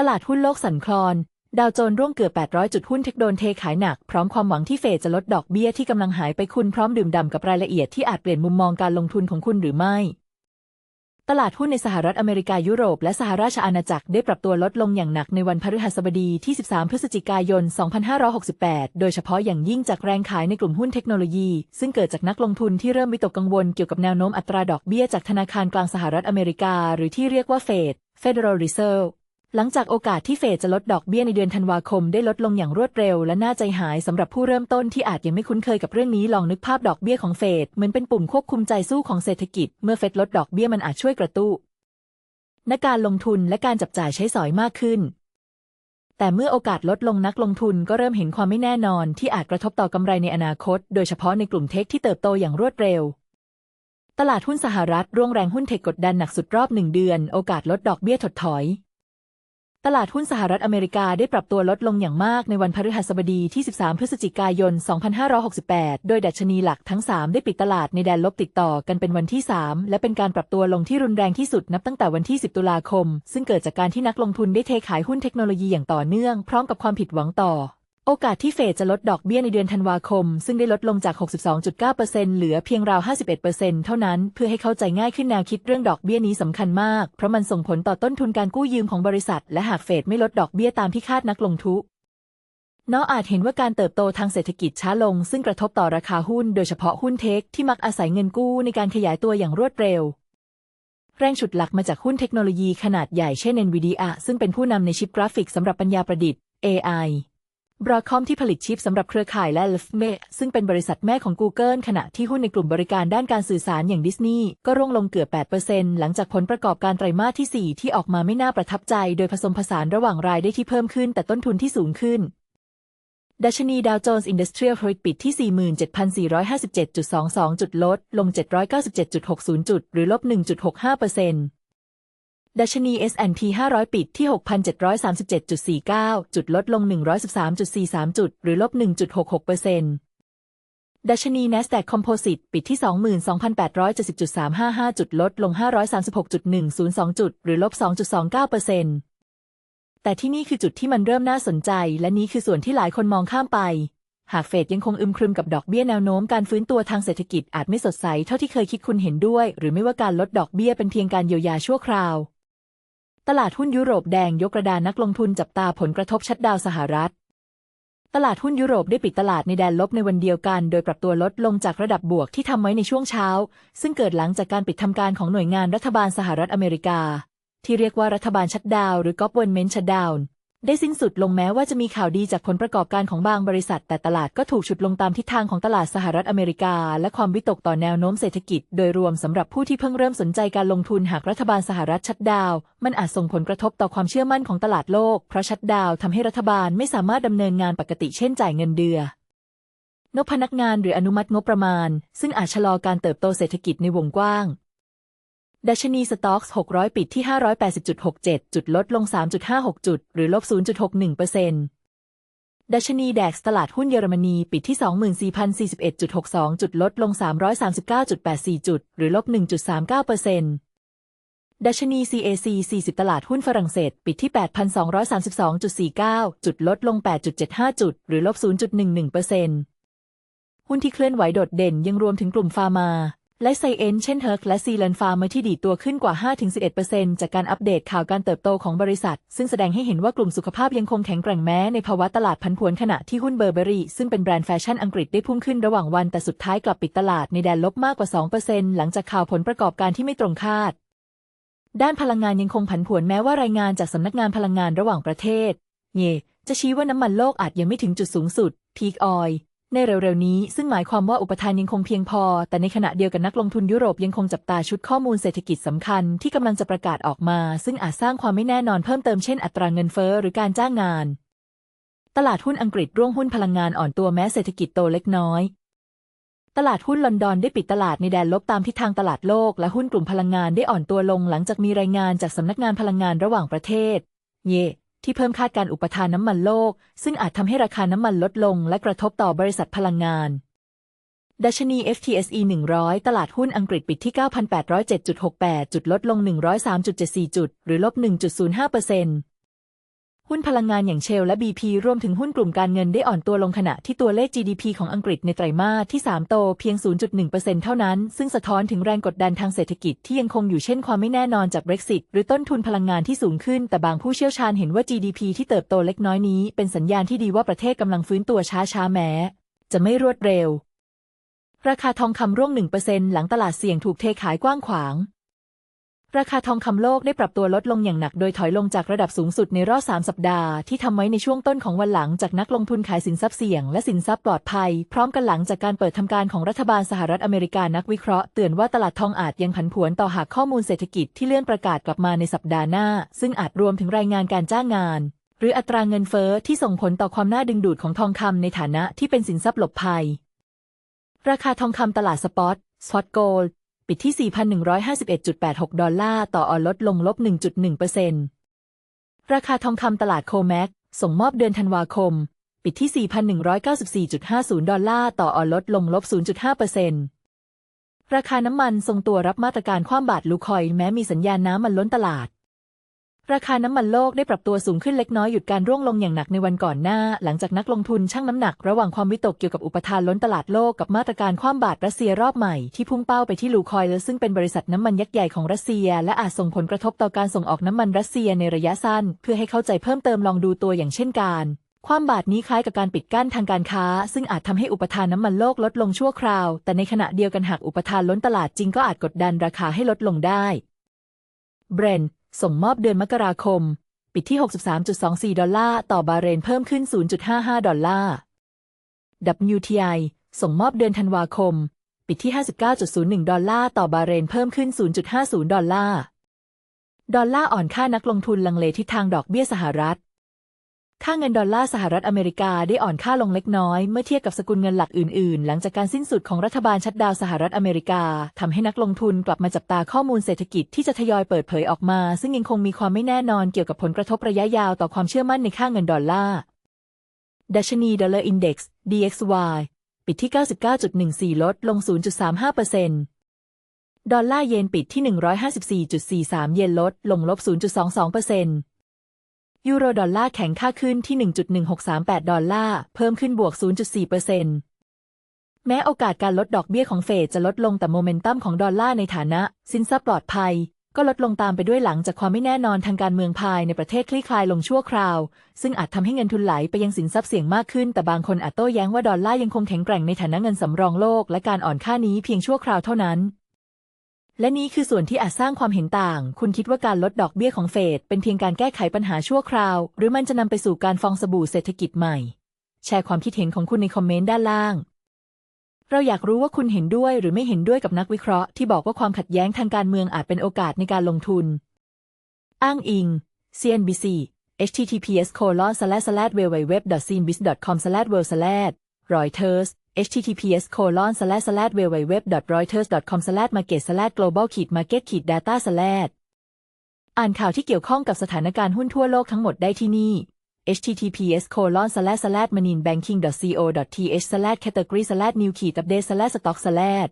ตลาดหุ้นโลกสั่นคลอน ดาวโจนร่วงเกือบ 800 จุดหุ้นเทคโดนเทขายหนัก พร้อมความหวังที่เฟดจะลดดอกเบี้ยที่กำลังหายไปคุณพร้อมดื่มด่ำกับรายละเอียดที่อาจเปลี่ยนมุมมองการลงทุนของคุณหรือไม่ ตลาดหุ้นในสหรัฐอเมริกายุโรปและสหราชอาณาจักรได้ปรับตัวลดลงอย่างหนักในวันพฤหัสบดีที่ 13 พฤศจิกายน 2568 โดยเฉพาะอย่างยิ่งจากแรงขายในกลุ่มหุ้นเทคโนโลยี ซึ่งเกิดจากนักลงทุนที่เริ่มวิตกกังวลเกี่ยวกับแนวโน้มอัตราดอกเบี้ยจากธนาคารกลางสหรัฐอเมริกา หรือที่เรียกว่าเฟด Federal Reserve หลังจากโอกาสที่เฟดจะลดดอกเบี้ยในเดือนธันวาคมได้ลดลงอย่างรวดเร็ว และน่าใจหายสำหรับผู้เริ่มต้นที่อาจยังไม่คุ้นเคยกับเรื่องนี้ลองนึกภาพดอกเบี้ยของเฟดเหมือนเป็นปุ่มควบคุมใจสู้ของเศรษฐกิจ เมื่อเฟดลดดอกเบี้ยมันอาจช่วยกระตุ้นการลงทุนและการจับจ่ายใช้สอยมากขึ้น แต่เมื่อโอกาสลดลงนักลงทุนก็เริ่มเห็นความไม่แน่นอนที่อาจกระทบต่อกำไรในอนาคต โดยเฉพาะในกลุ่มเทคที่เติบโตอย่างรวดเร็วตลาดหุ้นสหรัฐร่วงแรงหุ้นเทคกดดันหนักสุดรอบหนึ่งเดือน โอกาสลดดอกเบี้ยถดถอย ตลาดหุ้นสหรัฐอเมริกาได้ปรับตัวลดลงอย่างมากในวันพฤหัสบดีที่ 13 พฤศจิกายน 2568 โดยดัชนีหลักทั้ง 3 ได้ปิดตลาดในแดนลบติดต่อกันเป็นวันที่ 3 และเป็นการปรับตัวลงที่รุนแรงที่สุดนับตั้งแต่วันที่ 10 ตุลาคม ซึ่งเกิดจากการที่นักลงทุนได้เทขายหุ้นเทคโนโลยีอย่างต่อเนื่อง พร้อมกับความผิดหวังต่อ โอกาสที่เฟดจะลดดอกเบี้ยในเดือนธันวาคม ซึ่งได้ลดลงจาก 62.9%เหลือเพียงราว 51%เท่านั้น เพื่อให้เข้าใจง่ายขึ้นแนวคิดเรื่องดอกเบี้ยนี้สำคัญมาก เพราะมันส่งผลต่อต้นทุนการกู้ยืมของบริษัท และหากเฟดไม่ลดดอกเบี้ยตามที่คาดนักลงทุนนออาจเห็นว่าการเติบโตทางเศรษฐกิจช้าลง ซึ่งกระทบต่อราคาหุ้น โดยเฉพาะหุ้นเทคที่มักอาศัยเงินกู้ในการขยายตัวอย่างรวดเร็ว แรงฉุดหลักมาจากหุ้นเทคโนโลยีขนาดใหญ่เช่น NVIDIA ซึ่งเป็นผู้นำในชิปกราฟิกสำหรับปัญญาประดิษฐ์ AI บรอคอมที่ผลิตชิปสำหรับเครือข่ายและ l ฟเมซึ่งเป็นบริษัทแม่ของ Google ขณะที่หุ้นในกลุ่มบริการด้านการสื่อสารอย่างดิสนีย์ก็ร่วงลงเกือบ 8%หลังจากผลประกอบการไตรมาสที่ 4 ที่ออกมาไม่น่าประทับใจ โดยผสมผสานระหว่างรายได้ที่เพิ่มขึ้นแต่ต้นทุนที่สูงขึ้น ดัชนีดาวโจนส์อินดัสเทรียลโพลปิดที่ 47,457.22 จุดลด ลง 797.60 จุด หรือลบ 1.65% ดัชนี S&P 500 ปิดที่ 6,737.49 จุดลดลง 113.43 จุด หรือลบ 1.66%ดัชนี NASDAQ Composite ปิดที่ 22,870.355 จุดลดลง 536.102 จุด หรือลบ 2.29%แต่ที่นี่คือจุดที่มันเริ่มน่าสนใจ และนี้คือส่วนที่หลายคนมองข้ามไป หากเฟดยังคงอึมครึมกับดอกเบี้ยแนวโน้มการฟื้นตัวทางเศรษฐกิจอาจไม่สดใสเท่าที่เคยคิดคุณเห็นด้วย หรือไม่ว่าการลดดอกเบี้ยเป็นเพียงการเยียวยาชั่วคราว ตลาดหุ้นยุโรปแดงยกระดานนักลงทุนจับตาผลกระทบชัดดาวสหรัฐ ตลาดหุ้นยุโรปได้ปิดตลาดในแดนลบในวันเดียวกัน โดยปรับตัวลดลงจากระดับบวกที่ทำไว้ในช่วงเช้า ซึ่งเกิดหลังจากการปิดทำการของหน่วยงานรัฐบาลสหรัฐอเมริกา ที่เรียกว่ารัฐบาลชัดดาวหรือ government shutdown ได้สิ้นสุดลงแม้ว่าจะมีข่าวดีจากผลประกอบการของบางบริษัท แต่ตลาดก็ถูกฉุดลงตามทิศทางของตลาดสหรัฐอเมริกา และความวิตกต่อแนวโน้มเศรษฐกิจ โดยรวมสำหรับผู้ที่เพิ่งเริ่มสนใจการลงทุนหากรัฐบาลสหรัฐชัดดาว มันอาจส่งผลกระทบต่อความเชื่อมั่นของตลาดโลก เพราะชัดดาวทำให้รัฐบาลไม่สามารถดำเนินงานปกติเช่นจ่ายเงินเดือนนพนักงานหรืออนุมัติงบประมาณ ซึ่งอาจชะลอการเติบโตเศรษฐกิจในวงกว้าง ดัชนีสต็อกส์600 ปิดที่ 580.67 จุดลดลง 3.56 จุด หรือลบ 0.61%ดัชนีแดกตลาดหุ้นเยอรมนีปิดที่ 24,041.62 จุดลดลง 339.84 จุด หรือลบ 1.39%ดัชนี CAC 40 ตลาดหุ้นฝรั่งเศส ปิดที่ 8,232.49 จุดลดลง 8.75 จุด หรือลบ 0.11%หุ้นที่เคลื่อนไหวโดดเด่นยังรวมถึงกลุ่มฟาร์มา และไซเอนเช่นเฮิร์กและซีเลนฟาร์มที่ดีตัวขึ้นกว่า 5-11%จากการอัปเดตข่าวการเติบโตของบริษัท ซึ่งแสดงให้เห็นว่ากลุ่มสุขภาพยังคงแข็งแกร่งแม้ในภาวะตลาดพันผวนขณะที่หุ้นเบอร์เบอรี่ซึ่งเป็นแบรนด์แฟชั่นอังกฤษได้พุ่งขึ้นระหว่างวันแต่สุดท้ายกลับปิดตลาดในแดนลบมากกว่า 2%หลังจากข่าวผลประกอบการที่ไม่ตรงคาด ด้านพลังงานยังคงผันผวนแม้ว่ารายงานจากสำนักงานพลังงานระหว่างประเทศเยจะชี้ว่าน้ำมันโลกอาจยังไม่ถึงจุดสูงสุดพีคออย ในเร็วๆนี้ซึ่งหมายความว่าอุปทานยังคงเพียงพอ แต่ในขณะเดียวกันนักลงทุนยุโรปยังคงจับตาชุดข้อมูลเศรษฐกิจสำคัญที่กำลังจะประกาศออกมา ซึ่งอาจสร้างความไม่แน่นอนเพิ่มเติมเช่นอัตราเงินเฟ้อหรือการจ้างงาน ตลาดหุ้นอังกฤษร่วงหุ้นพลังงานอ่อนตัวแม้เศรษฐกิจโตเล็กน้อยตลาดหุ้นลอนดอนได้ปิดตลาดในแดนลบตามทิศทางตลาดโลก และหุ้นกลุ่มพลังงานได้อ่อนตัวลงหลังจากมีรายงานจากสำนักงานพลังงานระหว่างประเทศ เย ที่เพิ่มคาดการอุปทานน้ำมันโลก ซึ่งอาจทำให้ราคาน้ำมันลดลง และกระทบต่อบริษัทพลังงาน ดัชนี FTSE 100 ตลาดหุ้นอังกฤษปิดที่ 9,807.68 จุดลดลง 103.74 จุด หรือลบ 1.05%เหุ้นพลังงานอย่างเชลและ BP รวมถึงหุ้นกลุ่มการเงินได้อ่อนตัวลงขณะที่ตัวเลข GDP ของอังกฤษในไตรมาสที่ 3 โตเพียง 0.1%เท่านั้น ซึ่งสะท้อนถึงแรงกดดันทางเศรษฐกิจที่ยังคงอยู่เช่นความไม่แน่นอนจาก Brexit หรือต้นทุนพลังงานที่สูงขึ้น แต่บางผู้เชี่ยวชาญเห็นว่า GDP ที่เติบโตเล็กน้อยนี้ เป็นสัญญาณที่ดีว่าประเทศกำลังฟื้นตัวช้าๆแม้ จะไม่รวดเร็ว ราคาทองคำร่วง1%หลังตลาดเสี่ยงถูกเทขายกว้างขวาง ราคาทองคำโลกได้ปรับตัวลดลงอย่างหนักโดยถอยลงจากระดับสูงสุดในรอบ 3 สัปดาห์ที่ทำไว้ในช่วงต้นของวันหลังจากนักลงทุนขายสินทรัพย์เสี่ยงและสินทรัพย์ปลอดภัย พร้อมกันหลังจากการเปิดทำการของรัฐบาลสหรัฐอเมริกานักวิเคราะห์เตือนว่าตลาดทองอาจยังผันผวนต่อหากข้อมูลเศรษฐกิจที่เลื่อนประกาศกลับมาในสัปดาห์หน้า ซึ่งอาจรวมถึงรายงานการจ้างงาน หรืออัตราเงินเฟ้อที่ส่งผลต่อความน่าดึงดูดของทองคำในฐานะที่เป็นสินทรัพย์หลบภัย ราคาทองคำตลาดสปอตสปอตโกลด์ ปิดที่ 4,151.86 ดอลลาร์ต่อออนลดลงลบ 1.1%ราคาทองคำตลาดโคแม็กส่งมอบเดือนธันวาคม ปิดที่ 4,194.50 ดอลลาร์ต่อออนลดลงลบ 0.5%ราคาน้ำมันทรงตัวรับมาตรการคว่ำบาตรลูคอย แม้มีสัญญาณน้ำมันล้นตลาด ราคาน้ำมันโลกได้ปรับตัวสูงขึ้นเล็กน้อยหยุดการร่วงลงอย่างหนักในวันก่อนหน้า หลังจากนักลงทุนชั่งน้ำหนักระหว่างความวิตกเกี่ยวกับอุปทานล้นตลาดโลกกับมาตรการคว่ำบาตรรัสเซียรอบใหม่ที่พุ่งเป้าไปที่ลูคอยล์ซึ่งเป็นบริษัทน้ำมันยักษ์ใหญ่ของรัสเซีย และอาจส่งผลกระทบต่อการส่งออกน้ำมันรัสเซียในระยะสั้น เพื่อให้เข้าใจเพิ่มเติมลองดูตัวอย่างเช่นการความบาตรนี้คล้ายกับการปิดกั้นทางการค้า ซึ่งอาจทำให้อุปทานน้ำมันโลกลดลงชั่วคราว แต่ในขณะเดียวกันหากอุปทานล้นตลาดจริงก็อาจกดดันราคาให้ลดลงได้เบรน ส่งมอบเดือนมกราคม ปิดที่ 63.24 ดอลลาร์ ต่อบาเรนเพิ่มขึ้น 0.55 ดอลลาร์ WTI ส่งมอบเดือนธันวาคม ปิดที่ 59.01 ดอลลาร์ ต่อบาเรนเพิ่มขึ้น 0.50 ดอลลาร์ ดอลลาร์อ่อนค่านักลงทุนลังเลทิศทางดอกเบี้ยสหรัฐ ค่าเงินดอลลาร์สหรัฐอเมริกาได้อ่อนค่าลงเล็กน้อยเมื่อเทียบกับสกุลเงินหลักอื่นๆ หลังจากการสิ้นสุดของรัฐบาลชัดดาวสหรัฐอเมริกาทำให้นักลงทุนกลับมาจับตาข้อมูลเศรษฐกิจที่จะทยอยเปิดเผยออกมา ซึ่งยังคงมีความไม่แน่นอนเกี่ยวกับผลกระทบระยะยาวต่อความเชื่อมั่นในค่าเงินดอลลาร์ดัชนีดอลลาร์อินเด็กซ์ DXY ปิดที่ 99.14 ลดลง 0.35%ดอลลาร์เยนปิดที่ 154.43 เยนลดลงลบ 0.22% ยูโรดอลลาร์แข็งค่าขึ้นที่ 1.1638 ดอลลาร์ เพิ่มขึ้นบวก 0.4%แม้โอกาสการลดดอกเบี้ยของเฟดจะลดลงแต่โมเมนตัมของดอลลาร์ในฐานะ สินทรัพย์ปลอดภัย ก็ลดลงตามไปด้วยหลังจากความไม่แน่นอนทางการเมืองภายในประเทศคลี่คลายลงชั่วคราว ซึ่งอาจทำให้เงินทุนไหลไปยังสินทรัพย์เสี่ยงมากขึ้น แต่บางคนอาจโต้แย้งว่าดอลลาร์ยังคงแข็งแกร่งในฐานะเงินสำรองโลก และการอ่อนค่านี้เพียงชั่วคราวเท่านั้น และนี้คือส่วนที่อาจสร้างความเห็นต่าง คุณคิดว่าการลดดอกเบี้ยของเฟดเป็นเพียงการแก้ไขปัญหาชั่วคราว หรือมันจะนำไปสู่การฟองสบู่เศรษฐกิจใหม่ แชร์ความคิดเห็นของคุณในคอมเมนต์ด้านล่าง เราอยากรู้ว่าคุณเห็นด้วยหรือไม่เห็นด้วยกับนักวิเคราะห์ที่บอกว่าความขัดแย้งทางการเมืองอาจเป็นโอกาสในการลงทุน อ้างอิง CNBC https colon slash slash www.cnbc.com slash world slash Reuters https colon slash slash www.reuters.com slash market slash global ขีด market ขีด data slash อ่านข่าวที่เกี่ยวข้องกับสถานการณ์หุ้นทั่วโลกทั้งหมดได้ที่นี่ https colon slash slash maninbanking.co.th slash category slash new ขีด update slash stock slash